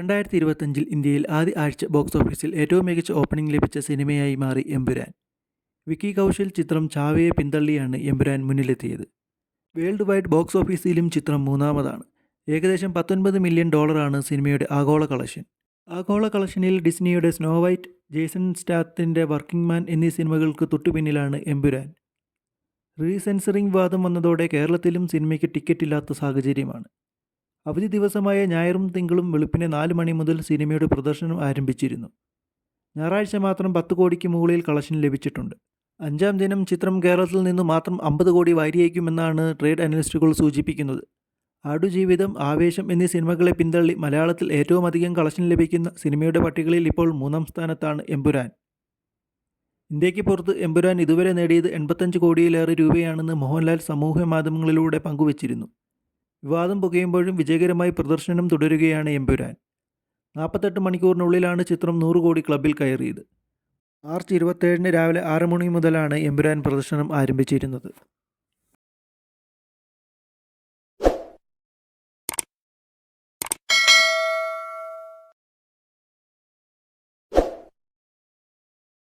രണ്ടായിരത്തി ഇരുപത്തഞ്ചിൽ ഇന്ത്യയിൽ ആദ്യ ആഴ്ച ബോക്സ് ഓഫീസിൽ ഏറ്റവും മികച്ച ഓപ്പണിംഗ് ലഭിച്ച സിനിമയായി മാറി എമ്പുരാൻ വിക്കി കൗശൽ ചിത്രം ചാവയെ പിന്തള്ളിയാണ് എമ്പുരാൻ മുന്നിലെത്തിയത്. വേൾഡ് വൈഡ് ബോക്സ് ഓഫീസിലും ചിത്രം മൂന്നാമതാണ്. ഏകദേശം പത്തൊൻപത് മില്യൺ ഡോളറാണ് സിനിമയുടെ ആഗോള കളക്ഷൻ. ആഗോള കളക്ഷനിൽ ഡിസ്നിയുടെ സ്നോ വൈറ്റ് ജേസൺ സ്റ്റാത്തിന്റെ വർക്കിംഗ് മാൻ എന്നീ സിനിമകൾക്ക് തൊട്ടുപിന്നിലാണ് എമ്പുരാൻ റീസെൻസറിംഗ് വാദം വന്നതോടെ കേരളത്തിലും സിനിമയ്ക്ക് ടിക്കറ്റ് ഇല്ലാത്ത സാഹചര്യമാണ്. അവധി ദിവസമായ ഞായറും തിങ്കളും വെളുപ്പിനെ നാല് മണി മുതൽ സിനിമയുടെ പ്രദർശനം ആരംഭിച്ചിരുന്നു. ഞായറാഴ്ച മാത്രം പത്ത് കോടിക്ക് മുകളിൽ കളക്ഷൻ ലഭിച്ചിട്ടുണ്ട്. അഞ്ചാം ദിനം ചിത്രം കേരളത്തിൽ നിന്ന് മാത്രം അമ്പത് കോടി വാരിയേക്കുമെന്നാണ് ട്രേഡ് അനലിസ്റ്റുകൾ സൂചിപ്പിക്കുന്നത്. ആടുജീവിതം ആവേശം എന്നീ സിനിമകളെ പിന്തള്ളി മലയാളത്തിൽ ഏറ്റവും അധികം കളക്ഷൻ ലഭിക്കുന്ന സിനിമയുടെ പട്ടികയിൽ ഇപ്പോൾ മൂന്നാം സ്ഥാനത്താണ് എമ്പുരാൻ. ഇന്ത്യയ്ക്ക് പുറത്ത് എമ്പുരാൻ ഇതുവരെ നേടിയത് എൺപത്തഞ്ച് കോടിയിലേറെ രൂപയാണെന്ന് മോഹൻലാൽ സമൂഹ മാധ്യമങ്ങളിലൂടെ പങ്കുവച്ചിരുന്നു. വിവാദം പുകയുമ്പോഴും വിജയകരമായി പ്രദർശനം തുടരുകയാണ് എമ്പുരാൻ. നാൽപ്പത്തെട്ട് മണിക്കൂറിനുള്ളിലാണ് ചിത്രം നൂറ് കോടി ക്ലബിൽ കയറിയത്. മാർച്ച് ഇരുപത്തേഴിന് രാവിലെ ആറ് മണി മുതലാണ് എമ്പുരാൻ പ്രദർശനം ആരംഭിച്ചിരുന്നത്.